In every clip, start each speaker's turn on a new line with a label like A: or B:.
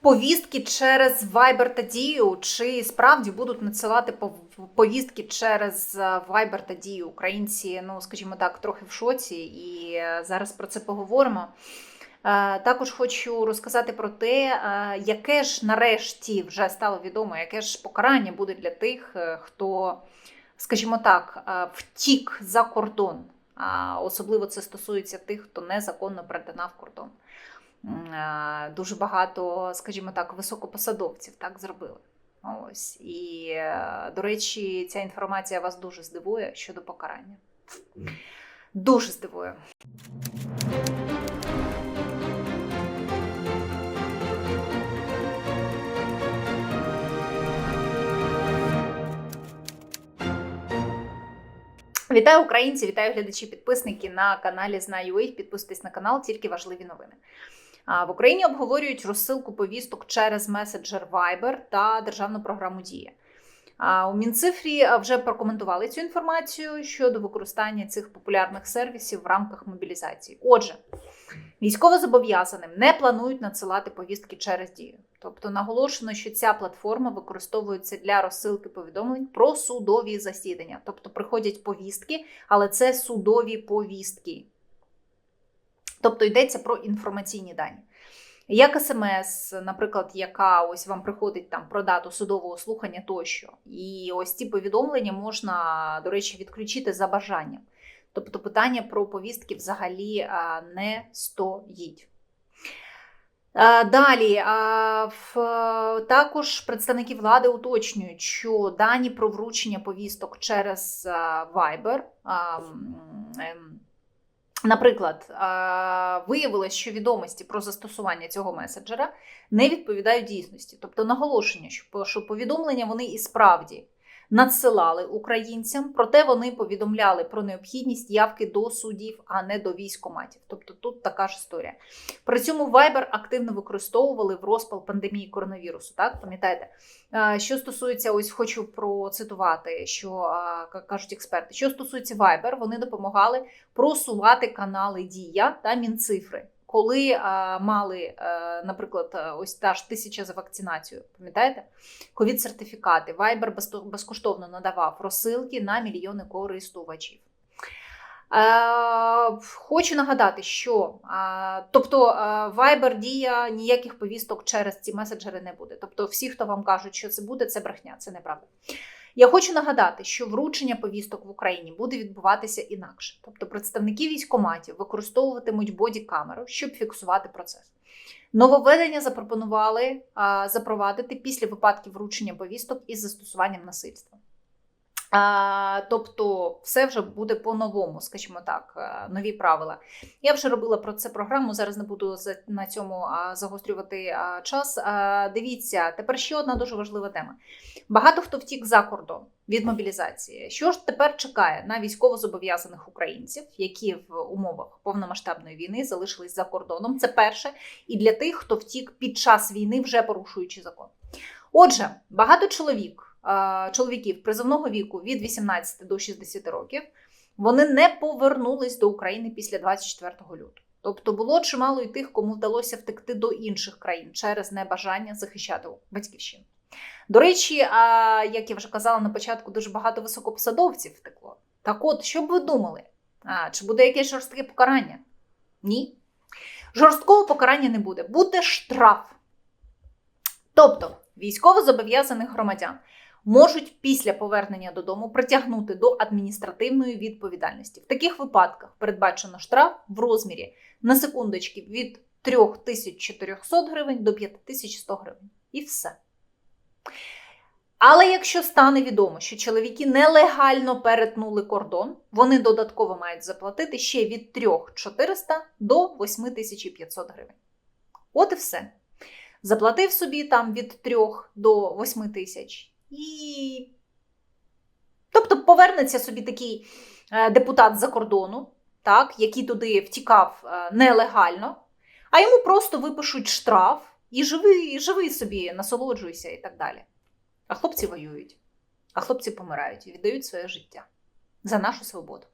A: повістки через Viber та Дію, чи справді будуть надсилати повістки через е, Viber та Дію? Українці, ну скажімо так, трохи в шоці, і е, зараз про це поговоримо. Е, Також хочу розказати про те, яке ж нарешті вже стало відомо, яке ж покарання буде для тих, хто, скажімо так, втік за кордон. А Особливо це стосується тих, хто незаконно перетинав кордон. Е, Дуже багато, скажімо так, високопосадовців так зробили. Ось і, е, до речі, ця інформація вас дуже здивує щодо покарання. Дуже здивує. Вітаю українці, вітаю глядачі, підписники на каналі Знаю.ua. Підписуйтесь на канал, тільки важливі новини. В Україні обговорюють розсилку повісток через меседжер Viber та державну програму Дія. У Мінцифрі вже прокоментували цю інформацію щодо використання цих популярних сервісів в рамках мобілізації. Отже, військовозобов'язаним не планують надсилати повістки через дію. Тобто наголошено, що ця платформа використовується для розсилки повідомлень про судові засідання. Тобто приходять повістки, але це судові повістки. Тобто йдеться про інформаційні дані. Як смс, наприклад, яка ось вам приходить там про дату судового слухання тощо. І ось ці повідомлення можна, до речі, відключити за бажанням. Тобто питання про повістки взагалі не стоїть. Далі також представники влади уточнюють, що дані про вручення повісток через Viber. Наприклад, виявилось, що відомості про застосування цього меседжера не відповідають дійсності. Тобто наголошення, що повідомлення вони і справді надсилали українцям, проте вони повідомляли про необхідність явки до судів, а не до військоматів. Тобто тут така ж історія. При цьому Viber активно використовували в розпал пандемії коронавірусу. Так пам'ятаєте? Що стосується, ось хочу процитувати, що кажуть експерти. Що стосується Viber, вони допомагали просувати канали Дія та Мінцифри. Коли а, мали, а, наприклад, ось та ж тисяча за вакцинацію, пам'ятаєте? Ковід-сертифікати. Viber безкоштовно надавав розсилки на мільйони користувачів. Е, хочу нагадати, що е, тобто е, Viber дія ніяких повісток через ці меседжери не буде. Тобто, всі, хто вам кажуть, що це буде, це брехня, це неправда. Я хочу нагадати, що вручення повісток в Україні буде відбуватися інакше. Тобто, представники військоматів використовуватимуть бодікамеру, щоб фіксувати процес. Нововведення запропонували а, запровадити після випадків вручення повісток із застосуванням насильства. А, тобто, все вже буде по-новому, скажімо так, нові правила. Я вже робила про це програму. Зараз не буду на цьому загострювати час. А, Дивіться, тепер ще одна дуже важлива тема. Багато хто втік за кордон від мобілізації. Що ж тепер чекає на військовозобов'язаних українців, які в умовах повномасштабної війни залишились за кордоном? Це перше, і для тих, хто втік під час війни, вже порушуючи закон. Отже, багато чоловік, е, чоловіків призовного віку від 18 до 60 років вони не повернулись до України після 24 лютого. Тобто було чимало і тих, кому вдалося втекти до інших країн через небажання захищати батьківщину. До речі, як я вже казала на початку, дуже багато високопосадовців втекло. Так от, що б ви думали? А, чи буде якесь жорстке покарання? Ні. Жорсткого покарання не буде, буде штраф. Тобто, військовозобов'язаних громадян можуть після повернення додому притягнути до адміністративної відповідальності. В таких випадках передбачено штраф в розмірі на секундочки від 3400 гривень до 5100 гривень. І все. Але якщо стане відомо, що чоловіки нелегально перетнули кордон, вони додатково мають заплатити ще від 3400 до 8500 гривень. От і все. Заплатив собі там від 3 до 8 тисяч. І. Тобто повернеться собі такий е, депутат за кордону, так, який туди втікав е, нелегально, а йому просто випишуть штраф і живи, і собі, насолоджуйся і так далі. А хлопці воюють, а хлопці помирають і віддають своє життя за нашу свободу.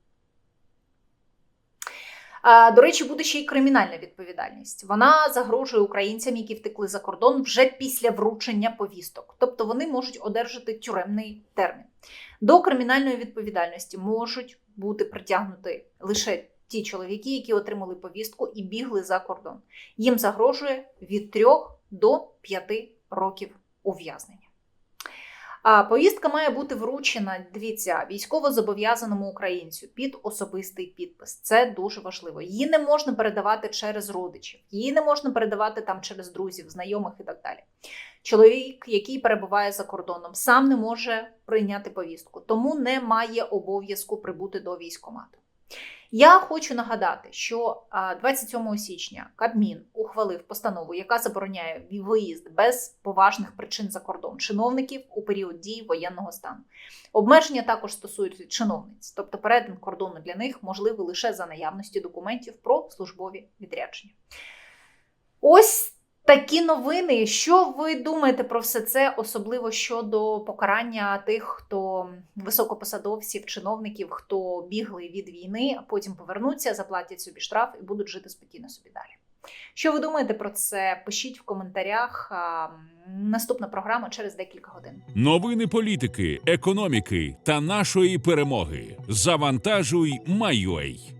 A: До речі, буде ще й кримінальна відповідальність. Вона загрожує українцям, які втекли за кордон вже після вручення повісток. Тобто вони можуть одержати тюремний термін. До кримінальної відповідальності можуть бути притягнуті лише ті чоловіки, які отримали повістку і бігли за кордон. Їм загрожує від 3 до 5 років ув'язнення. А повістка має бути вручена, дивіться, військово-зобов'язаному українцю під особистий підпис. Це дуже важливо. Її не можна передавати через родичів, її не можна передавати там через друзів, знайомих і так далі. Чоловік, який перебуває за кордоном, сам не може прийняти повістку, тому не має обов'язку прибути до військкомату. Я хочу нагадати, що а, 27 січня Кабмін ухвалив постанову, яка забороняє виїзд без поважних причин за кордон чиновників у період дії воєнного стану. Обмеження також стосуються чиновниць, тобто перетин кордону для них можливий лише за наявності документів про службові відрядження. Ось такі новини. Що ви думаєте про все це, особливо щодо покарання тих, хто високопосадовців, чиновників, хто бігли від війни, а потім повернуться, заплатять собі штраф і будуть жити спокійно собі далі. Що ви думаєте про це? Пишіть в коментарях. Наступна програма через декілька годин.
B: Новини політики, економіки та нашої перемоги. Завантажуй, майой.